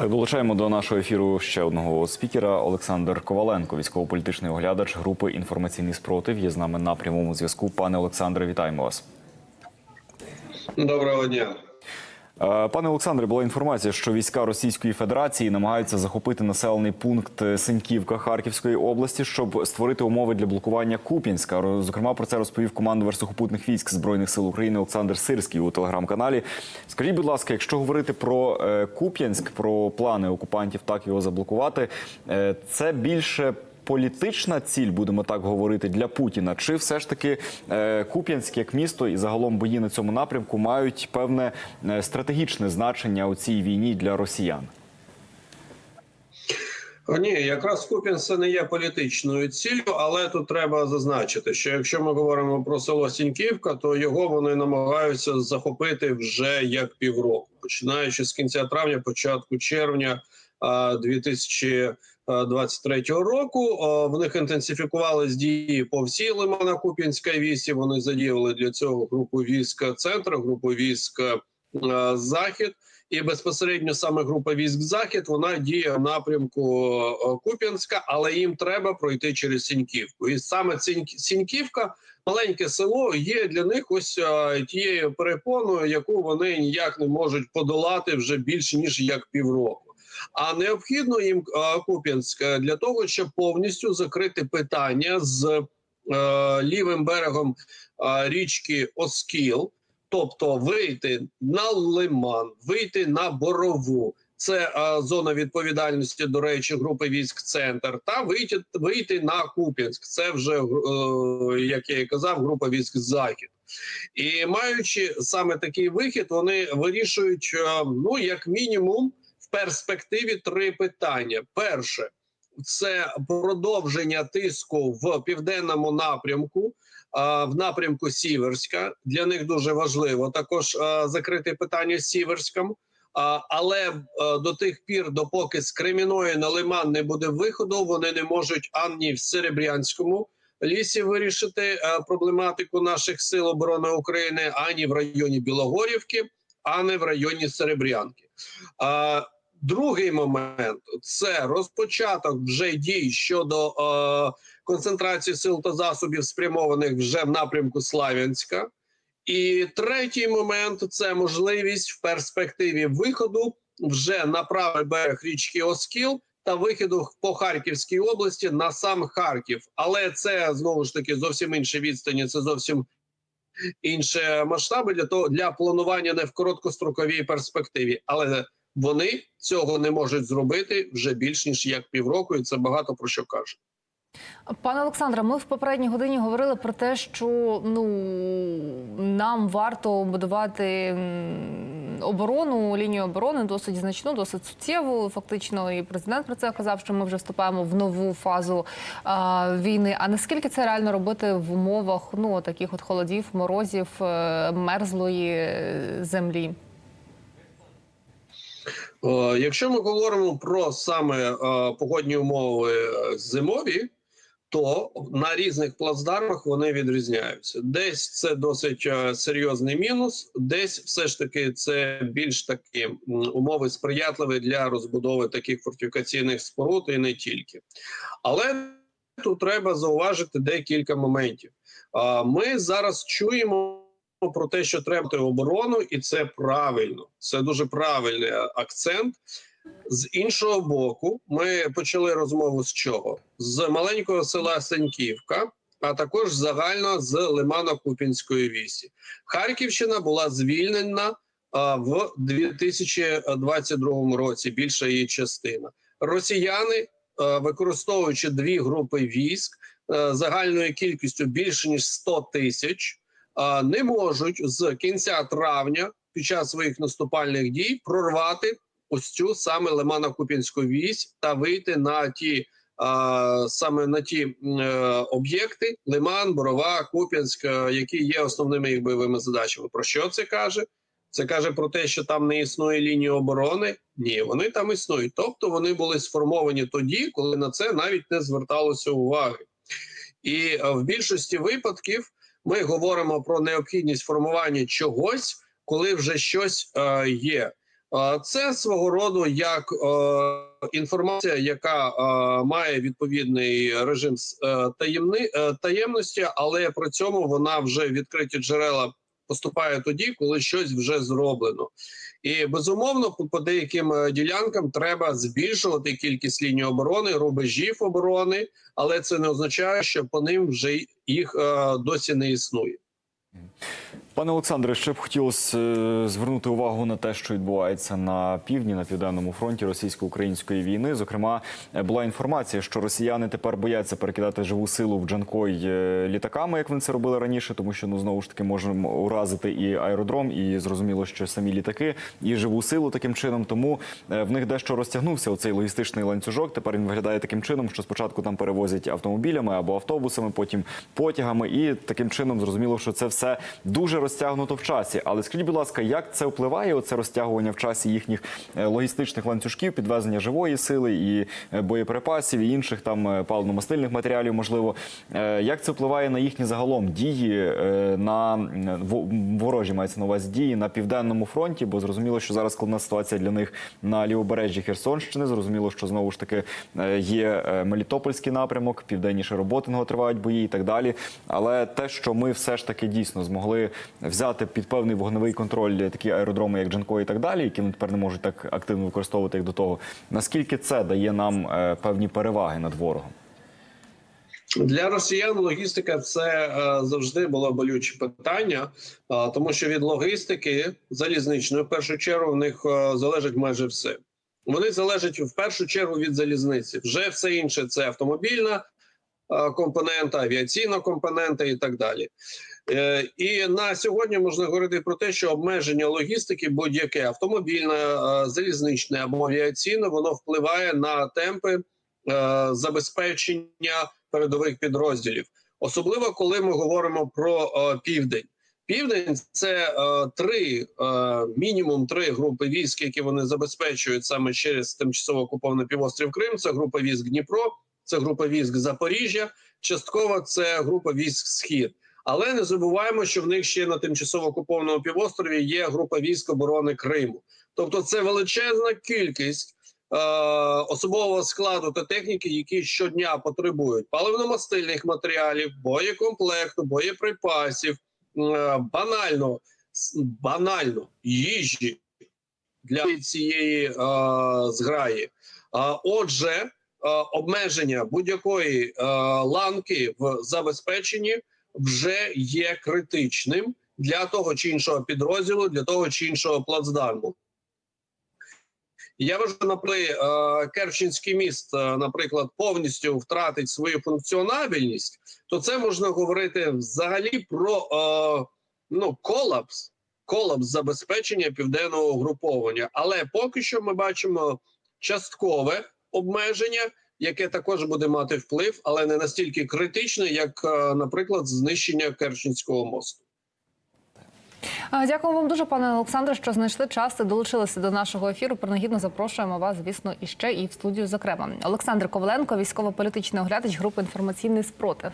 Так, долучаємо до нашого ефіру ще одного спікера Олександр Коваленко, військово-політичний оглядач групи інформаційний спротив. Є з нами на прямому зв'язку. Пане Олександре, вітаємо вас. Доброго дня. Е, Пане Олександре, була інформація, що війська Російської Федерації намагаються захопити населений пункт Синьківка Харківської області, щоб створити умови для блокування Куп'янська. Зокрема, про це розповів командувач сухопутних військ збройних сил України Олександр Сирський у телеграм-каналі. Скажіть, будь ласка, якщо говорити про е, Куп'янськ, про плани окупантів так його заблокувати, е, це більше політична ціль, будемо так говорити, для Путіна, чи все ж таки е, Куп'янськ як місто і загалом бої на цьому напрямку мають певне е, стратегічне значення у цій війні для росіян? Ні, якраз Купінс не є політичною ціллю, але тут треба зазначити, що якщо ми говоримо про село Сіньківка, то його вони намагаються захопити вже як півроку, починаючи з кінця травня, початку червня 2000 23 року. Е, в них інтенсифікувались дії по всій Лимана Куп'янській вісі. Вони задіяли для цього групу військ центру, групу військ е, захід. І безпосередньо саме група військ захід вона діє в напрямку е, Куп'янська, але їм треба пройти через Сіньківку. І саме Сіньківка, маленьке село, є для них ось тією перепоною, яку вони ніяк не можуть подолати вже більше ніж як півроку. А необхідно їм Куп'янськ для того, щоб повністю закрити питання з е, лівим берегом річки Оскіл. Тобто вийти на лиман, вийти на борову. Це е, зона відповідальності, до речі, групи військ центр, та вийти вийти на Куп'янськ. Це вже е, як я і казав, група військ захід. І маючи саме такий вихід, вони вирішують е, ну як мінімум перспективі три питання: перше це продовження тиску в південному напрямку в напрямку Сіверська. Для них дуже важливо також закрити питання з Сіверськом. Але до тих пір, допоки з Креміної на Лиман не буде виходу, вони не можуть ані в Серебрянському лісі вирішити проблематику наших сил оборони України, ані в районі Білогорівки, ані в районі Серебрянки. Другий момент це розпочаток вже дій щодо е, концентрації сил та засобів, спрямованих вже в напрямку Славянська. І третій момент це можливість в перспективі виходу вже на правий берег річки Оскіл та виходу по Харківській області на сам Харків. Але це знову ж таки зовсім інші відстані. Це зовсім інші масштаби для того для планування не в короткостроковій перспективі. Але вони цього не можуть зробити вже більш ніж як півроку, і це багато про що каже. Пане Олександре, ми в попередній годині говорили про те, що ну нам варто будувати оборону, лінію оборони досить значну, досить суттєву. Фактично, і президент про це казав, що ми вже вступаємо в нову фазу а, війни. А наскільки це реально робити в умовах ну таких от холодів, морозів, е, мерзлої е, землі? Е, Якщо ми говоримо про саме е, погодні умови е, зимові, то на різних плацдармах вони відрізняються. Десь це досить серйозний мінус, десь все ж таки це більш такі умови сприятливі для розбудови таких фортифікаційних споруд і не тільки. Але тут треба зауважити декілька моментів. Ми зараз чуємо про те, що треба оборону, і це правильно. Це дуже правильний акцент. З іншого боку, ми почали розмову з чого? З маленького села Сеньківка, а також загально з Лимана Купінської вісі. Харківщина була звільнена в 2022 році. Більша її частина. Росіяни, використовуючи дві групи військ загальною кількістю більше ніж 100 тисяч, не можуть з кінця травня під час своїх наступальних дій прорвати ось цю саме Лимано-Купінську вісь та вийти на ті саме на ті е, об'єкти Лиман, Борова, Куп'янськ, е, які є основними їх бойовими задачами. Про що це каже? Це каже про те, що там не існує лінії оборони. Ні, вони там існують. Тобто вони були сформовані тоді, коли на це навіть не зверталося уваги. І е, в більшості випадків ми говоримо про необхідність формування чогось, коли вже щось е, є. Е, Це свого роду як е, інформація, яка е, має відповідний режим е, таємни, е, таємності, але при цьому вона вже відкриті джерела поступає тоді, коли щось вже зроблено. І безумовно, по, деяким е, ділянкам треба збільшувати кількість ліній оборони, рубежів оборони, але це не означає, що по ним вже їх е, досі не існує. Пане Олександре, ще б хотілося е, звернути увагу на те, що відбувається на півдні на південному фронті російсько-української війни. Зокрема, е, була інформація, що росіяни тепер бояться перекидати живу силу в Джанкой е, літаками, як вони це робили раніше, тому що ну знову ж таки можемо уразити і аеродром, і зрозуміло, що самі літаки, і живу силу таким чином. Тому в них дещо розтягнувся оцей логістичний ланцюжок. Тепер він виглядає таким чином, що спочатку там перевозять автомобілями або автобусами, потім потягами, і таким чином зрозуміло, що це все дуже розтягнуто в часі. Але скажіть, будь ласка, як це впливає? Оце розтягування в часі їхніх е, логістичних ланцюжків, підвезення живої сили і е, боєприпасів, і інших там е, паливно-мастильних матеріалів, можливо, як це впливає на їхні загалом дії на ворожі мається на увазі дії на південному фронті? Бо зрозуміло, що зараз складна ситуація для них на лівобережжі Херсонщини. Зрозуміло, що знову ж таки є Мелітопольський напрямок, південніше Роботиного тривають бої і так далі. Але те, що ми все ж таки дійсно змогли взяти під певний вогневий контроль такі аеродроми, як Джанко і так далі, які вони тепер не можуть так активно використовувати як до того. Наскільки це дає нам е, певні переваги над ворогом? Для росіян логістика це е, завжди було болюче питання, е, тому що від логістики залізничної в першу чергу в них залежить майже все. Вони залежать в першу чергу від залізниці. Вже все інше це автомобільна компонента, авіаційна компонента і так далі. Е, І на сьогодні можна говорити про те, що обмеження логістики, будь-яке автомобільне, е, залізничне або авіаційне, воно впливає на темпи е, забезпечення передових підрозділів, особливо коли ми говоримо про південь. Південь це три, мінімум три групи військ, які вони забезпечують саме через тимчасово окупований півострів Крим. Це група військ Дніпро, це група військ Запоріжжя. Частково це група військ Схід. Але не забуваємо, що в них ще на тимчасово окупованому півострові є група військ оборони Криму. Тобто, це величезна кількість е, особового складу та техніки, які щодня потребують паливно-мастильних матеріалів, боєкомплекту, боєприпасів, е, банально, банально їжі для цієї е, зграї. А отже, е, обмеження будь-якої е, ланки в забезпеченні вже є критичним для того чи іншого підрозділу, для того чи іншого плацдарму. Я вважаю, наприклад, е, Керченський міст, е, наприклад, повністю втратить свою функціонабельність, то це можна говорити взагалі про е, ну, колапс, колапс забезпечення південного угруповання. Але поки що ми бачимо часткове обмеження, яке також буде мати вплив, але не настільки критичне, як, е, наприклад, знищення Керченського мосту. Дякую вам дуже, пане Олександре, що знайшли час і долучилися до нашого ефіру. Принагідно запрошуємо вас, звісно, і ще і в студію. Зокрема, Олександр Коваленко, військово-політичний оглядач групи інформаційний спротив.